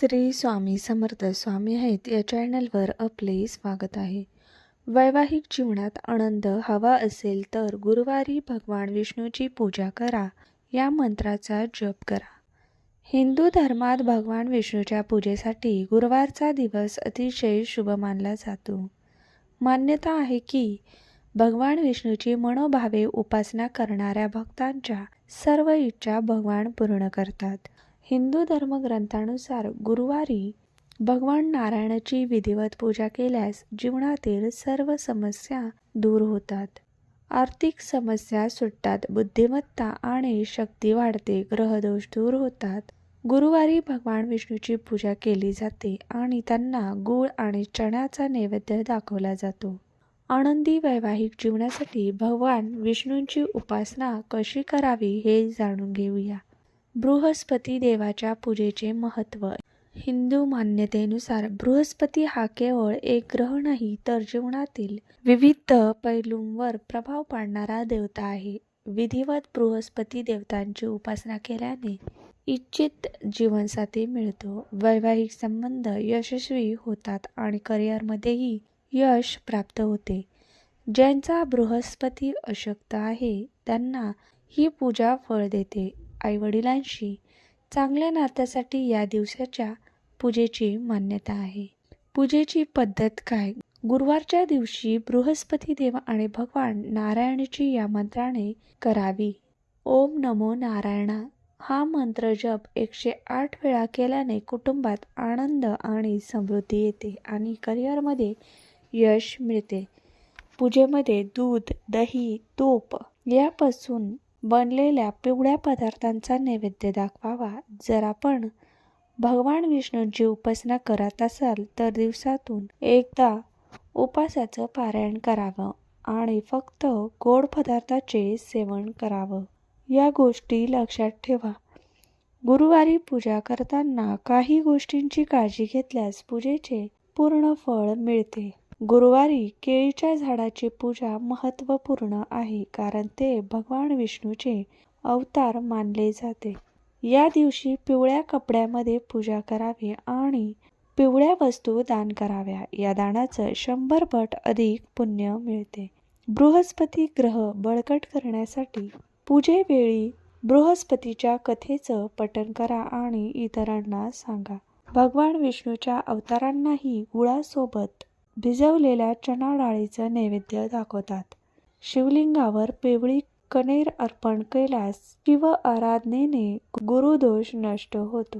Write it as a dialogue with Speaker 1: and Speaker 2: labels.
Speaker 1: श्री स्वामी समर्थ स्वामी आहेत. या चॅनलवर आपले स्वागत आहे. वैवाहिक जीवनात आनंद हवा असेल तर गुरुवारी भगवान विष्णूची पूजा करा. या मंत्राचा जप करा. हिंदू धर्मात भगवान विष्णूच्या पूजेसाठी गुरुवारचा दिवस अतिशय शुभ मानला जातो. मान्यता आहे की भगवान विष्णूची मनोभावे उपासना करणाऱ्या भक्तांच्या सर्व इच्छा भगवान पूर्ण करतात. हिंदू धर्मग्रंथानुसार गुरुवारी भगवान नारायणाची विधिवत पूजा केल्यास जीवनातील सर्व समस्या दूर होतात. आर्थिक समस्या सुटतात बुद्धिमत्ता आणि शक्ती वाढते ग्रहदोष दूर होतात. गुरुवारी भगवान विष्णूची पूजा केली जाते आणि त्यांना गूळ आणि चण्याचा नैवेद्य दाखवला जातो. आनंदी वैवाहिक जीवनासाठी भगवान विष्णूंची उपासना कशी करावी हे जाणून घेऊया. बृहस्पती देवाच्या पूजेचे महत्त्व. हिंदू मान्यतेनुसार बृहस्पती हा केवळ एक ग्रह नाही तर जीवनातील विविध पैलूंवर प्रभाव पाडणारा देवता आहे. विधिवत बृहस्पती देवतांची उपासना केल्याने इच्छित जीवनसाथी मिळतो. वैवाहिक संबंध यशस्वी होतात आणि करिअरमध्येही यश प्राप्त होते. ज्यांचा बृहस्पती अशक्त आहे त्यांना ही पूजा फळ देते. आईवडिलांशी चांगल्या नात्यासाठी या दिवसाच्या पूजेची मान्यता आहे. पूजेची पद्धत काय? गुरुवारच्या दिवशी बृहस्पती देव आणि भगवान नारायणाची या मंत्राने करावी. ओम नमो नारायणा. हा मंत्र जप एकशे आठ वेळा केल्याने कुटुंबात आनंद आणि समृद्धी येते आणि करिअरमध्ये यश मिळते. पूजेमध्ये दूध दही तूप यापासून बनलेल्या पिवळ्या पदार्थांचा नैवेद्य दाखवावा. जर आपण भगवान विष्णूंची उपासना करत असाल तर दिवसातून एकदा उपासाचं पारायण करावं आणि फक्त गोड पदार्थाचे सेवन करावं. या गोष्टी लक्षात ठेवा. गुरुवारी पूजा करताना काही गोष्टींची काळजी घेतल्यास पूजेचे पूर्ण फळ मिळते. गुरुवारी केळीच्या झाडाची पूजा महत्त्वपूर्ण आहे कारण ते भगवान विष्णूचे अवतार मानले जाते. या दिवशी पिवळ्या कपड्यामध्ये पूजा करावी आणि पिवळ्या वस्तू दान कराव्या. या दानाचं शंभर पट अधिक पुण्य मिळते. बृहस्पती ग्रह बळकट करण्यासाठी पूजेवेळी बृहस्पतीच्या कथेचं पठण करा आणि इतरांना सांगा. भगवान विष्णूच्या अवतारांनाही गुळासोबत भिजवलेल्या चणा डाळीचं नैवेद्य दाखवतात. शिवलिंगावर पिवळी कनेर अर्पण केल्यास शिव आराधनेने गुरुदोष नष्ट होतो.